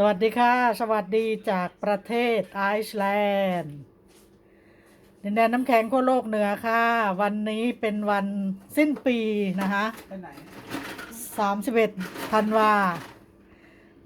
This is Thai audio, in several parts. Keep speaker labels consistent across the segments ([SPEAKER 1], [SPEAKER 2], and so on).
[SPEAKER 1] สวัสดีค่ะ สวัสดีจากประเทศไอซ์แลนด์ดินแดนน้ำแข็งขั้วโลกเหนือค่ะ วันนี้เป็นวันสิ้นปีนะคะ
[SPEAKER 2] ไปไหน
[SPEAKER 1] 31ธันวา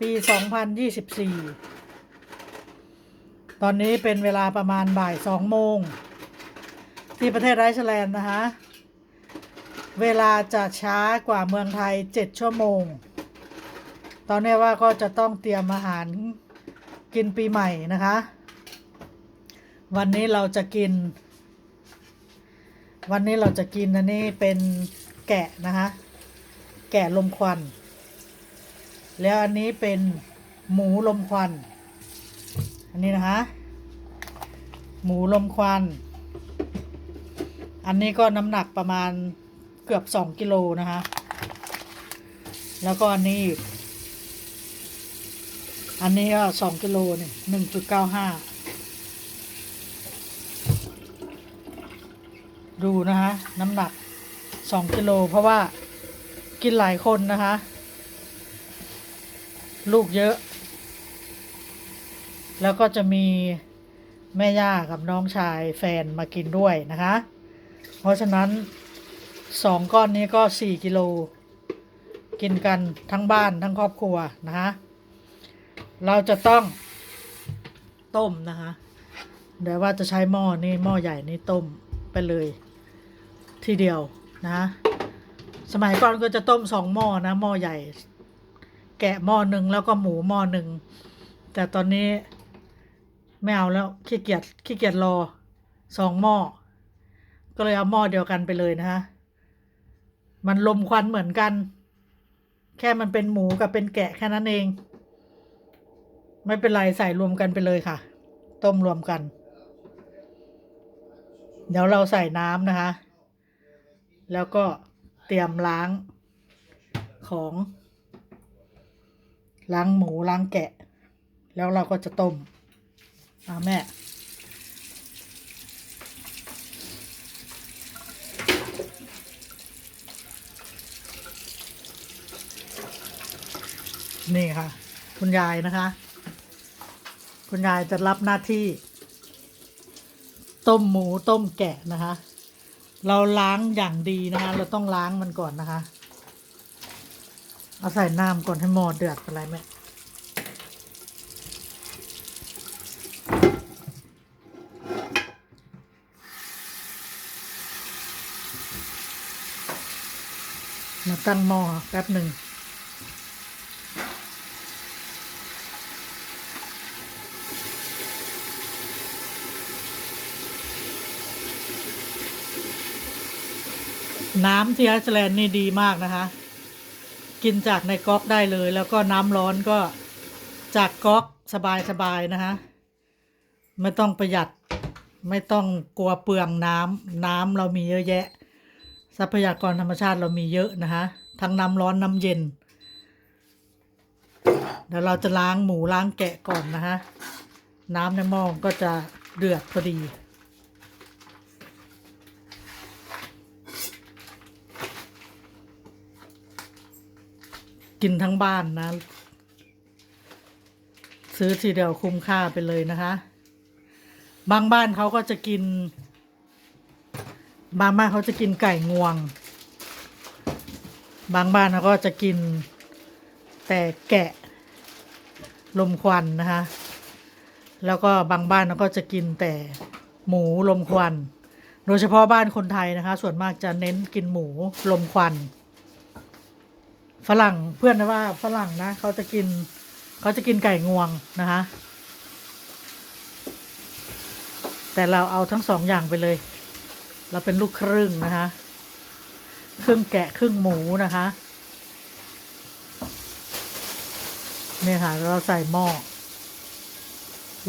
[SPEAKER 1] ปี2024ตอนนี้เป็นเวลาประมาณบ่าย2โมง ที่ประเทศไอซ์แลนด์นะคะ เวลาจะช้ากว่าเมืองไทย7ชั่วโมง ตอนนี้ว่าก็จะต้องเตรียมอาหารกินปีใหม่นะคะ วันนี้เราจะกิน วันนี้เราจะกินอันนี้เป็นแกะนะคะ แกะลมควัน แล้วอันนี้เป็นหมูลมควัน อันนี้นะคะ หมูลมควัน อันนี้ก็น้ำหนักประมาณเกือบสองกิโลนะคะ แล้วก็อันนี้ อันนี้ก็สองกิโลเนี่ยหนึ่งจุดเก้าห้าดูนะคะ น้ำหนักสองกิโลเพราะว่ากินหลายคนนะคะ ลูกเยอะ แล้วก็จะมีแม่ย่ากับน้องชายแฟนมากินด้วยนะคะ เพราะฉะนั้นสองก้อนนี้ก็สี่กิโล กินกันทั้งบ้านทั้งครอบครัวนะคะ เราจะต้องต้มนะคะเดี๋ยวว่าจะใช้หม้อนี่หม้อใหญ่นี่ต้มไปเลยทีเดียวนะ สมัยก่อนก็จะต้มสองหม้อนะหม้อใหญ่ แกะหม้อหนึ่งแล้วก็หมูหม้อหนึ่งแต่ตอนนี้ไม่เอาแล้วขี้เกียจขี้เกียจรอสองหม้อก็เลยเอาหม้อเดียวกันไปเลยนะคะมันลมควันเหมือนกัน แค่มันเป็นหมูกับเป็นแกะแค่นั้นเอง ไม่เป็นไรใส่รวมกันไปเลยค่ะ ต้มรวมกัน เดี๋ยวเราใส่น้ำนะคะ แล้วก็เตรียมล้างของ ล้างหมูล้างแกะ แล้วเราก็จะต้มอาแม่ นี่ค่ะ คุณยายนะคะ คุณยายจะรับหน้าที่ ต้มหมูต้มแกะนะคะ เราล้างอย่างดีนะคะ เราต้องล้างมันก่อนนะคะ เอาใส่น้ำก่อนให้หม้อเดือดอะไรไหมมาตั้งหม้อแป๊บหนึ่ง น้ำที่ไอซ์แลนด์นี่ดีมากนะคะ กินจากในก๊อกได้เลย แล้วก็น้ำร้อนก็จากก๊อกสบายๆนะคะ ไม่ต้องประหยัดไม่ต้องกลัวเปลืองน้ำน้ำเรามีเยอะแยะ ทรัพยากรธรรมชาติเรามีเยอะนะคะ ทั้งน้ำร้อนน้ำเย็น เดี๋ยวเราจะล้างหมูล้างแกะก่อนนะคะ น้ำในหม้อก็จะเดือดพอดี กินทั้งบ้านนะ ซื้อทีเดียวคุ้มค่าไปเลยนะคะ บางบ้านเขาก็จะกิน บางบ้านเขาจะกินไก่งวง บางบ้านเขาก็จะกินแต่แกะลมควันนะคะ แล้วก็บางบ้านเขาก็จะกินแต่หมูลมควัน โดยเฉพาะบ้านคนไทยนะคะ ส่วนมากจะเน้นกินหมูลมควัน ฝรั่งเพื่อนนะว่าฝรั่งนะเขาจะกินเขาจะกินไก่งวงนะคะ แต่เราเอาทั้งสองอย่างไปเลย เราเป็นลูกครึ่งนะคะ ครึ่งแกะครึ่งหมูนะคะเนี่ยค่ะเราใส่หม้อ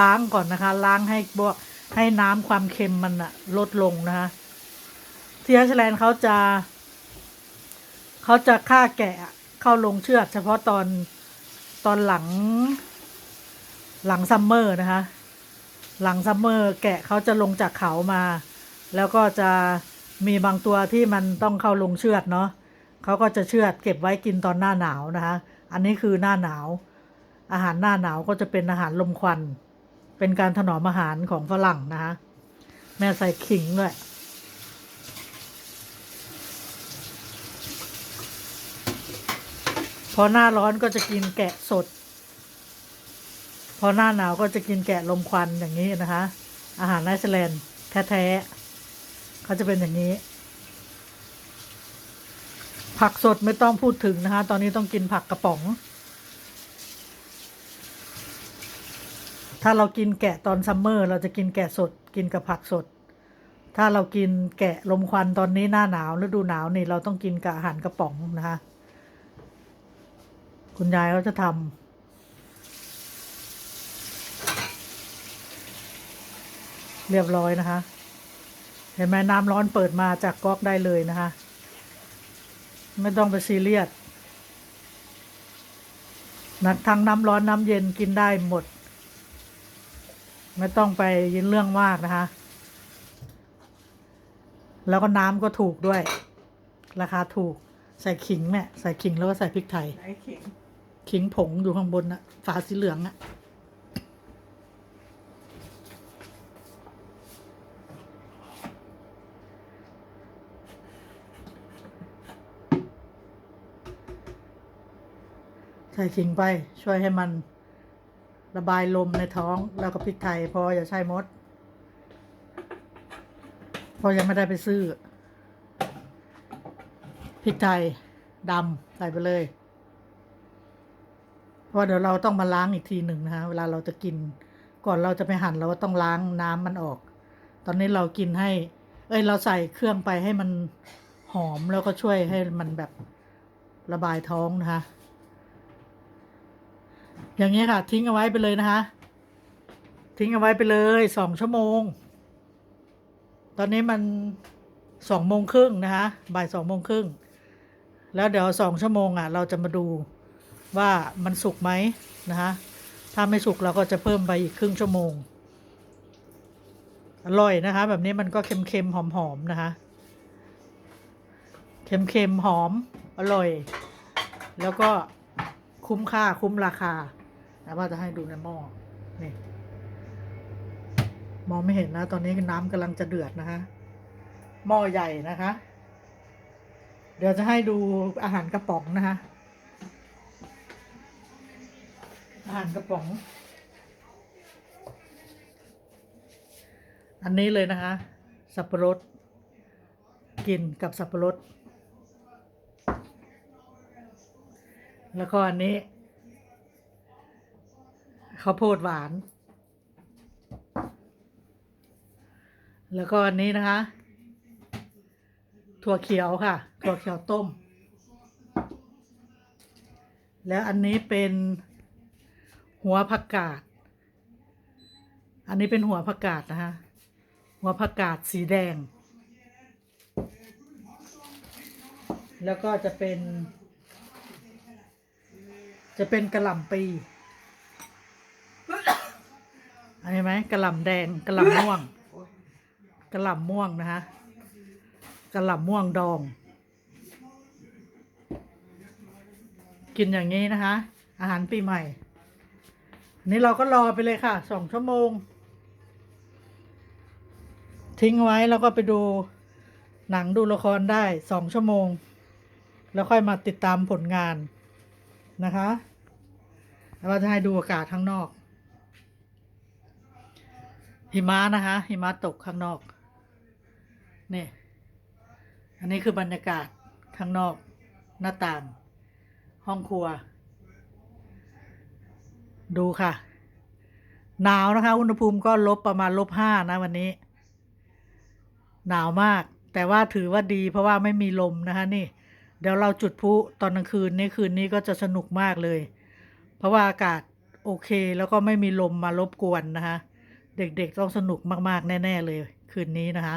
[SPEAKER 1] ล้างก่อนนะคะ ล้างให้บวให้น้ำความเค็มมันอะลดลงนะคะที่ไอซ์แลนด์เขาจะ เขาจะฆ่าแกะเข้าลงเชือดเฉพาะตอนตอนหลัง หลังซัมเมอร์นะคะ หลังซัมเมอร์แกะเขาจะลงจากเขามา แล้วก็จะมีบางตัวที่มันต้องเข้าลงเชือดเนาะเขาก็จะเชือดเก็บไว้กินตอนหน้าหนาวนะคะ อันนี้คือหน้าหนาว อาหารหน้าหนาวก็จะเป็นอาหารลมควัน เป็นการถนอมอาหารของฝรั่งนะคะแม่ใส่ขิงด้วย พอหน้าร้อนก็จะกินแกะสด พอหน้าหนาวก็จะกินแกะลมควันอย่างนี้นะคะ อาหารไนเซแลนด์แท้ๆเขาจะเป็นอย่างนี้ ผักสดไม่ต้องพูดถึงนะคะ ตอนนี้ต้องกินผักกระป๋อง ถ้าเรากินแกะตอนซัมเมอร์ เราจะกินแกะสดกินกับผักสด ถ้าเรากินแกะลมควันตอนนี้หน้าหนาวฤดูหนาวนี่เราต้องกินกับอาหารกระป๋องนะคะ คุณยายเขาจะทำเรียบร้อยนะคะ เห็นไหมน้ำร้อนเปิดมาจากก๊อกได้เลยนะคะ ไม่ต้องไปซีเรียสนักทั้งน้ำร้อนน้ำเย็นกินได้หมด ไม่ต้องไปยินเรื่องมากนะคะ แล้วก็น้ำก็ถูกด้วย ราคาถูกใส่ขิงแม่ใส่ขิงแล้วก็ใส่พริกไทย
[SPEAKER 2] ไอ้ขิง
[SPEAKER 1] ขิงผงอยู่ข้างบนนะฝาสีเหลืองอะใส่ขิงไปช่วยให้มันระบายลมในท้องแล้วก็พริกไทยพออย่าใช้มด พอยังไม่ได้ไปซื้อพริกไทยดำใส่ไปเลย เพราะเดี๋ยวเราต้องมาล้างอีกทีหนึ่งนะคะเวลาเราจะกิน ก่อนเราจะไปหั่นเราก็ต้องล้างน้ำมันออก ตอนนี้เรากินให้ เอ้ยเราใส่เครื่องไปให้มันหอมแล้วก็ช่วยให้มันแบบระบายท้องนะคะ อย่างนี้ค่ะ ทิ้งเอาไว้ไปเลยนะคะ ทิ้งเอาไว้ไปเลยสองชั่วโมง ตอนนี้มันสองโมงครึ่งนะคะบ่ายสองโมงครึ่งแล้วเดี๋ยวสองชั่วโมงอะ เราจะมาดู ว่ามันสุกไหมนะคะถ้าไม่สุกเราก็จะเพิ่มไปอีกครึ่งชั่วโมง อร่อยนะคะ แบบนี้มันก็เค็มๆหอมๆนะคะ เค็มๆหอมอร่อย แล้วก็คุ้มค่าคุ้มราคาแต่ว่าจะให้ดูในหม้อนี่มองไม่เห็นนะ ตอนนี้น้ำกำลังจะเดือดนะคะหม้อใหญ่นะคะ เดี๋ยวจะให้ดูอาหารกระป๋องนะคะ อาหารกระป๋อง อันนี้เลยนะคะ สับปะรด กินกับสับปะรด แล้วก็อันนี้ข้าวโพดหวาน แล้วก็อันนี้นะคะ ถั่วเขียวค่ะ ถั่วเขียวต้ม แล้วอันนี้เป็น หัวผักกาด อันนี้เป็นหัวผักกาดนะคะหัวผักกาดสีแดง แล้วก็จะเป็น จะเป็นกระหล่ำปี อันนี้ไหมกระหล่ำแดงกระหล่ำม่วงกระหล่ำม่วงนะคะกระหล่ำม่วงดอง กินอย่างนี้นะคะ อาหารปีใหม่ นี่เราก็รอไปเลยค่ะสองชั่วโมง ทิ้งไว้แล้วก็ไปดูหนังดูละครได้สองชั่วโมง แล้วค่อยมาติดตามผลงานนะคะ เราจะให้ดูอากาศข้างนอก หิมะนะคะหิมะตกข้างนอกนี่อันนี้คือบรรยากาศข้างนอกหน้าต่าง ห้องครัว ดูค่ะ หนาวนะคะ อุณหภูมิก็ลบประมาณลบห้านะวันนี้ หนาวมาก แต่ว่าถือว่าดีเพราะว่าไม่มีลมนะคะนี่ เดี๋ยวเราจุดพลุตอนกลางคืนนี่คืนนี้ก็จะสนุกมากเลย เพราะว่าอากาศโอเคแล้วก็ไม่มีลมมารบกวนนะคะ เด็กๆต้องสนุกมากๆ แน่ ๆ เลย คืนนี้นะคะ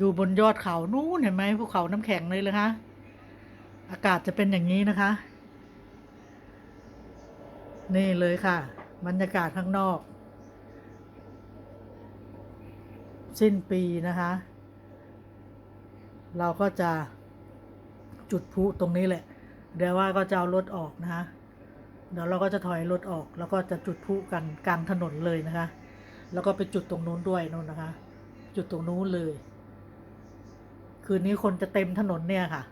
[SPEAKER 1] ดูบนยอดเขา นู้นเห็นไหมภูเขาน้ำแข็งเลยเลยคะอากาศจะเป็นอย่างนี้นะคะ นี่เลยค่ะ บรรยากาศข้างนอก สิ้นปีนะคะ เราก็จะจุดพลุตรงนี้แหละ เดี๋ยวว่าก็จะเอารถออกนะคะ เดี๋ยวเราก็จะถอยรถออก แล้วก็จะจุดพลุกันกลางถนนเลยนะคะ แล้วก็ไปจุดตรงนู้นด้วยนู่นนะคะ จุดตรงนู้นเลย คืนนี้คนจะเต็มถนนเนี่ยค่ะ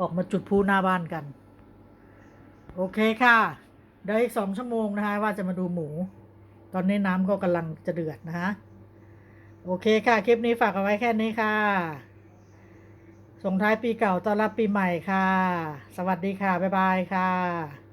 [SPEAKER 1] ออกมาจุดพลุหน้าบ้านกัน โอเคค่ะ เดี๋ยวอีกสองชั่วโมงนะคะ ว่าจะมาดูหมู ตอนนี้น้ำก็กำลังจะเดือดนะคะโอเคค่ะ คลิปนี้ฝากเอาไว้แค่นี้ค่ะ ส่งท้ายปีเก่าต้อนรับปีใหม่ค่ะ สวัสดีค่ะ บ๊ายบายค่ะ